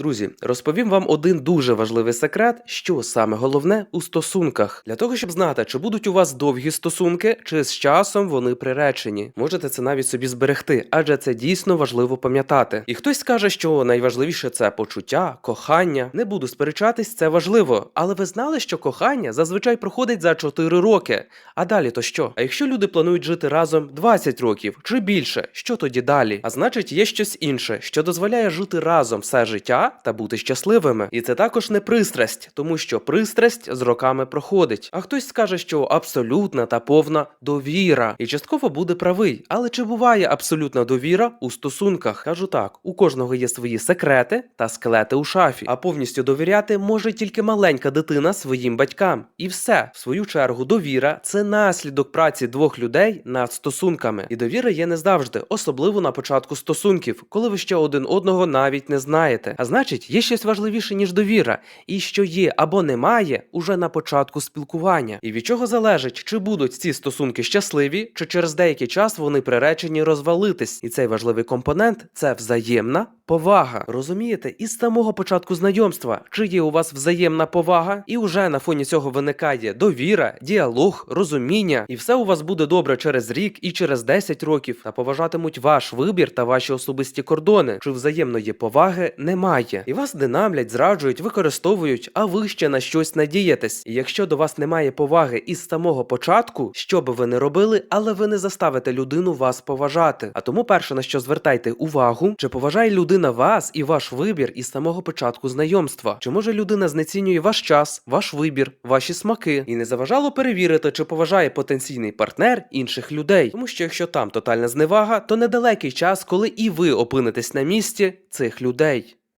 Друзі, розповім вам один дуже важливий секрет, що саме головне у стосунках. Для того, щоб знати, чи будуть у вас довгі стосунки, чи з часом вони приречені. Можете це навіть собі зберегти, адже це дійсно важливо пам'ятати. І хтось скаже, що найважливіше це почуття, кохання. Не буду сперечатись, це важливо. Але ви знали, що кохання зазвичай проходить за 4 роки. А далі то що? А якщо люди планують жити разом 20 років чи більше, що тоді далі? А значить, є щось інше, що дозволяє жити разом все життя та бути щасливими. І це також не пристрасть, тому що пристрасть з роками проходить. А хтось скаже, що абсолютна та повна довіра, і частково буде правий. Але чи буває абсолютна довіра у стосунках? Кажу так: у кожного є свої секрети та скелети у шафі, а повністю довіряти може тільки маленька дитина своїм батькам. І все, в свою чергу, довіра це наслідок праці двох людей над стосунками. І довіра є не завжди, особливо на початку стосунків, коли ви ще один одного навіть не знаєте. А значить, є щось важливіше, ніж довіра, і що є або немає уже на початку спілкування. І від чого залежить, чи будуть ці стосунки щасливі, чи через деякий час вони приречені розвалитись. І цей важливий компонент це взаємна повага. Розумієте, із самого початку знайомства, чи є у вас взаємна повага, і вже на фоні цього виникає довіра, діалог, розуміння, і все у вас буде добре через рік і через 10 років, та поважатимуть ваш вибір та ваші особисті кордони. Чи взаємної поваги немає, і вас динамлять, зраджують, використовують, а ви ще на щось надієтесь. І якщо до вас немає поваги із самого початку, що би ви не робили, але ви не заставите людину вас поважати. А тому перше на що звертайте увагу, чи поважає людина вас і ваш вибір із самого початку знайомства. Чи може людина знецінює ваш час, ваш вибір, ваші смаки, і не заважало перевірити, чи поважає потенційний партнер інших людей. Тому що якщо там тотальна зневага, то недалекий час, коли і ви опинитесь на місці цих людей.